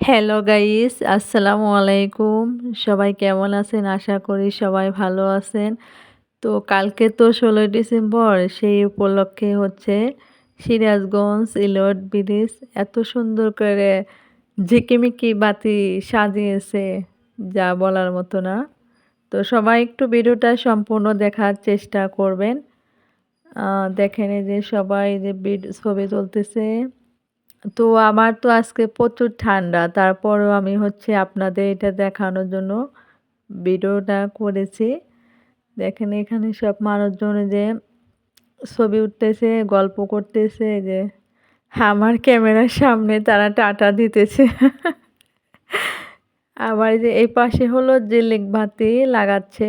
Hello guys আসসালামু আলাইকুম সবাই কেমন আছেন? আশা করি সবাই ভালো আছেন। তো কালকে তো ষোলোই ডিসেম্বর, সেই উপলক্ষে হচ্ছে সিরাজগঞ্জ, ইলট ব্রিজ এত সুন্দর করে ঝিকিমিকি বাতি সাজিয়েছে, যা বলার মতো না। তো সবাই একটু ভিডিওটা সম্পূর্ণ দেখার চেষ্টা করবেন। দেখেন যে সবাই যে ছবি তুলতেছে। তো আমার তো আজকে প্রচুর ঠান্ডা। তারপরও আমি হচ্ছে আপনাদের এটা দেখানোর জন্য ভিডিওটা করেছি। দেখেন এখানে সব মানুষজন যে ছবি উঠতেছে, গল্প করতেছে যে আমার ক্যামেরার সামনে তারা টাটা দিতেছে। আবার যে এই পাশে হলো যে বাতি লাগাচ্ছে,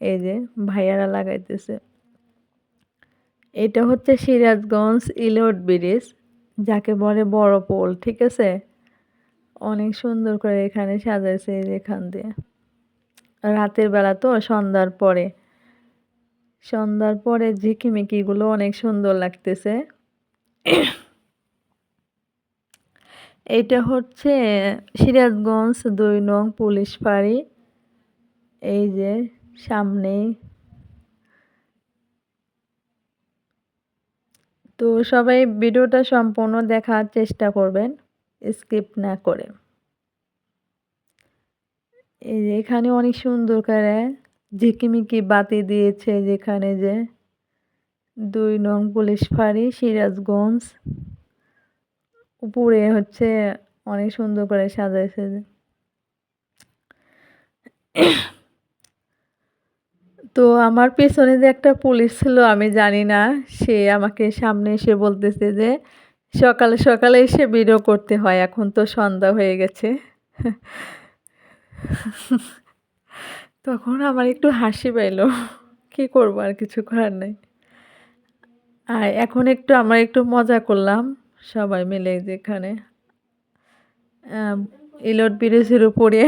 এই যে ভাইয়ারা লাগাইতেছে। এটা হচ্ছে সিরাজগঞ্জ ইলোট ব্রিজ। যাকে বলে বড় পোল, ঠিক আছে? অনেক সুন্দর করে এখানে সাজাইছে এখান দিয়ে। রাতের বেলা তো সন্ধ্যার পরে। সন্ধ্যার পরে ঝিকিমিকিগুলো অনেক সুন্দর লাগতেছে। এটা হচ্ছে সিরাজগঞ্জ দুই নং পুলিশ ফাঁড়ি। এই যে সামনেই তো সবাই ভিডিওটা সম্পূর্ণ দেখার চেষ্টা করবেন, স্কিপ না করে। এখানে অনেক সুন্দর করে ঝিকিমিকি বাতি দিয়েছে, যেখানে যে দুই নং পুলিশ ফাঁড়ি, সিরাজগঞ্জ, উপরে হচ্ছে অনেক সুন্দর করে সাজাইছে। তো আমার পেছনে যে একটা পুলিশ ছিল, আমি জানি না, সে আমাকে সামনে এসে বলতেছে যে, সকালে সকালে এসে ভিডিও করতে হয়, এখন তো সন্ধ্যা হয়ে গেছে। তখন আমার একটু হাসি পাইল, কি করব, আর কিছু করার নেই। আর এখন একটু আমরা একটু মজা করলাম, সবাই মিলে যেখানে ইলট ব্রিজের উপরে।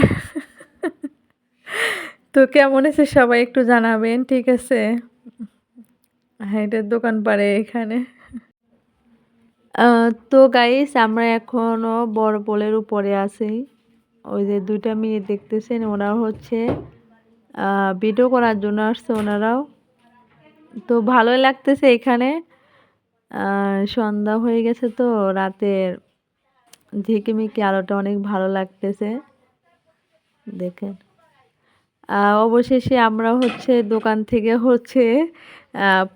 তো কেমন আছে সবাই একটু জানাবেন, ঠিক আছে? হ্যাঁ এটার দোকান পারে এখানে। তো গাইস আমরা এখনও বড় পোলের উপরে আছি। ওই যে দুইটা মেয়ে দেখতেছেন, ওনারা হচ্ছে ভিডিও করার জন্য আসছে ওনারাও। তো ভালোই লাগতেছে এখানে। সন্ধ্যা হয়ে গেছে তো, রাতের ঝিকিমিকি আলোটা অনেক ভালো লাগতেছে। দেখেন। অবশেষে আমরা হচ্ছে দোকান থেকে হচ্ছে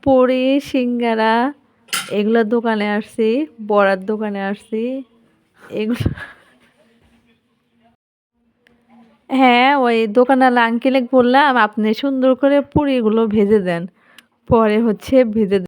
পরি সিঙ্গারা এগুলো দোকানে আসছি, বড়ার দোকানে আসছি। এগুলো হ্যাঁ ওই দোকানওয়ালা আঙ্কেলে বললাম, আপনি সুন্দর করে পুরিগুলো ভেজে দেন। পরে হচ্ছে ভেজে